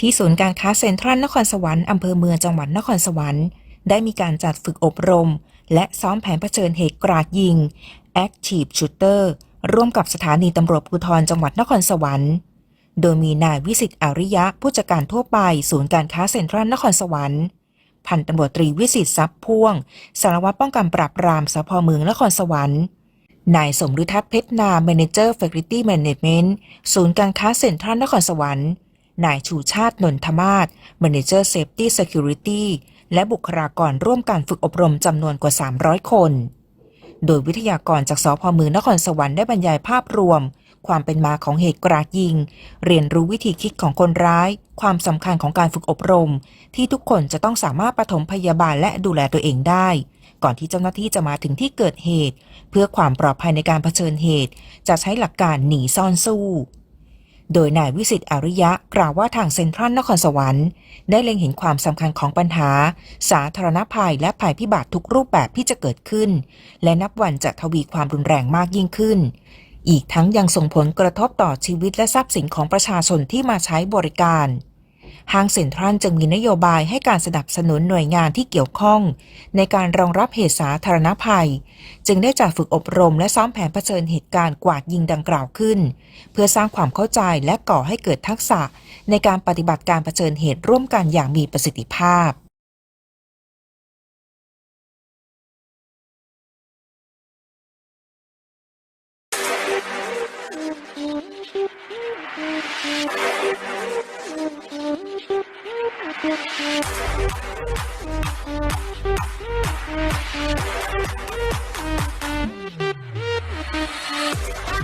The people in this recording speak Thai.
ที่ศูนย์การค้าเซ็นทรัลนครสวรรค์อำเภอเมืองจังหวัดนครสวรรค์ ได้มีการจัดฝึกอบรม และซ้อมแผนเผชิญเหตุกราดยิง Active Shooter ร่วมกับสถานีตำรวจภูธรจังหวัดนครสวรรค์ โดยมีนายวิสิตอริยะผู้จัดการทั่วไปศูนย์การค้าเซ็นทรัลนครสวรรค์พันตำรวจตรีวิสิตทรัพย์พ่วง สารวัตรป้องกันปราบปรามสพเมืองนครสวรรค์นายสมฤทัศน์เพชรนาเมเนเจอร์ Facility Management ศูนย์การค้าเซ็นทรัลนครสวรรค์ นายชูชาตินนทมาศ Manager Safety Security และบุคลากรร่วมการฝึกอบรมจำนวนกว่า 300 คน โดยวิทยากรจากสพมือนครสวรรค์ได้บรรยายภาพรวม ความเป็นมาของเหตุกราดยิง เรียนรู้วิธีคิดของคนร้าย ความสำคัญของการฝึกอบรม ที่ทุกคนจะต้องสามารถปฐมพยาบาลและดูแลตัวเองได้ก่อนที่เจ้าหน้าที่จะมาถึงที่เกิดเหตุ เพื่อความปลอดภัยในการเผชิญเหตุ จะใช้หลักการหนีซ่อนสู้ โดยนายวิสิตอริยะกล่าวว่าทางเซ็นทรัลนครสวรรค์ ได้เล็งเห็นความสำคัญของปัญหา สาธารณภัยและภัยพิบัติทุกรูปแบบที่จะเกิดขึ้น และนับวันจะทวีความรุนแรงมากยิ่งขึ้น อีกทั้งยังส่งผลกระทบต่อชีวิตและทรัพย์สินของประชาชนที่มาใช้บริการ ห้างเซ็นทรัลจึงมีนโยบายให้การสนับสนุนหน่วยงานที่เกี่ยวข้อง ในการรองรับเหตุสาธารณภัย จึงได้จัดฝึกอบรมและซ้อมแผนเผชิญเหตุการณ์กวาดยิงดังกล่าวขึ้น เพื่อสร้างความเข้าใจและก่อให้เกิดทักษะ ในการปฏิบัติการเผชิญเหตุร่วมกันอย่างมีประสิทธิภาพ Thank you.